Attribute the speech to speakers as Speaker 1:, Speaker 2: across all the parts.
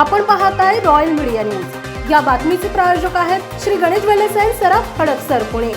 Speaker 1: आपण पाहत आहे रॉयल मीडिया न्यूज या बातमीचे प्रायोजक आहेत श्री गणेश वेलेसाई सराफ हडपसर पुणे.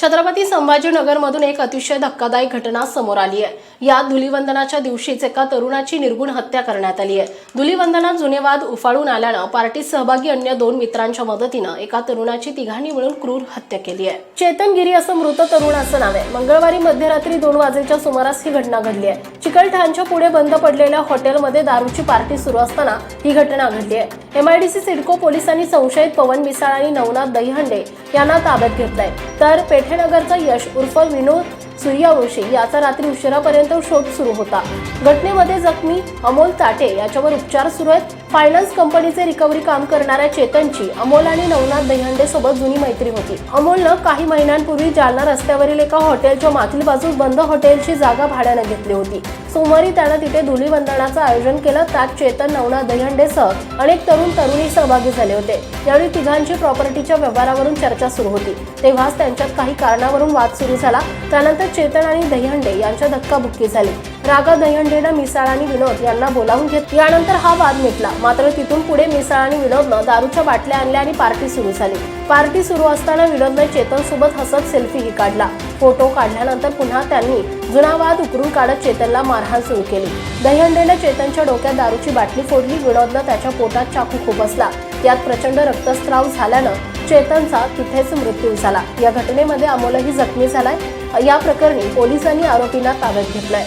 Speaker 1: छत्रपती संभाजीनगरमधून एक अतिशय धक्कादायक घटना समोर आली आहे. या धुलीवंदनाच्या दिवशीच एका तरुणाची निर्गुण हत्या करण्यात आली आहे. धुलीवंदनात जुने वाद उफाळून आल्यानं पार्टीत सहभागी अन्य दोन मित्रांच्या मदतीनं एका तरुणाची तिघांनी मिळून क्रूर हत्या केली आहे. चेतन गिरी असं मृत तरुणाचं नाव आहे. मंगळवारी मध्यरात्री दोन वाजेच्या सुमारास ही घटना घडली आहे. चिकलठाणच्या पुढे बंद पडलेल्या हॉटेलमध्ये दारूची पार्टी सुरू असताना ही घटना घडली आहे. एमआयडीसी सिडको पोलिसांनी संशयित पवन मिसाळ आणि नवनाथ दहीहंडे यांना ताब्यात घेतलाय. तर पेठेनगरचा यश उर्फ विनोद सूर्यवंशी याचा रात्री उशिरापर्यंत शोध सुरू होता. घटनेमध्ये जखमी अमोल ताटे याच्यावर उपचार सुरू आहेत. फायनान्स कंपनीचे रिकव्हरी काम करणाऱ्या चेतनची अमोल आणि नवनाथ दहीहंडे सोबत जुनी मैत्री होती. अमोलनं काही महिन्यांपूर्वी जालना रस्त्यावरील एका हॉटेलच्या मागील बाजूस बंद हॉटेलची जागा भाड्यानं घेतली होती. सोमवारी त्यानं तिथे धुलीवंदनाचं आयोजन केलं त्यात चेतन नवनाथ दहीहंडेसह अनेक तरुण तरुणी सहभागी झाले होते. यावेळी तिघांची प्रॉपर्टीच्या व्यवहारावरून चर्चा सुरू होती. तेव्हाच त्यांच्यात काही कारणावरून वाद सुरू झाला. त्यानंतर चेतन आणि दहीहंडे यांच्या धक्काबुक्की झाली. रागा दहीहंडेनं मिसाळ आणि विनोद यांना बोलावून घेत यानंतर हा वाद मिटला. मात्र तिथून पुढे मिसाळ आणि विनोदनं दारूच्या बाटल्या आणल्या आणि पार्टी सुरू झाली. पार्टी सुरू असताना विनोदनं चेतन सोबत हसत सेल्फीही काढला. फोटो काढल्यानंतर पुन्हा त्यांनी जुना वाद उकरून काढत चेतनला मारहाण सुरू केली. दहीहंडेनं चेतनच्या डोक्यात दारूची बाटली फोडली विनोदनं त्याच्या पोटात चाकू खुपसला यात प्रचंड रक्तस्राव झाल्यानं चेतनचा तिथेच मृत्यू झाला. या घटनेमध्ये अमोलही जखमी झालाय. या प्रकरणी पोलिसांनी आरोपींना ताब्यात घेतलाय.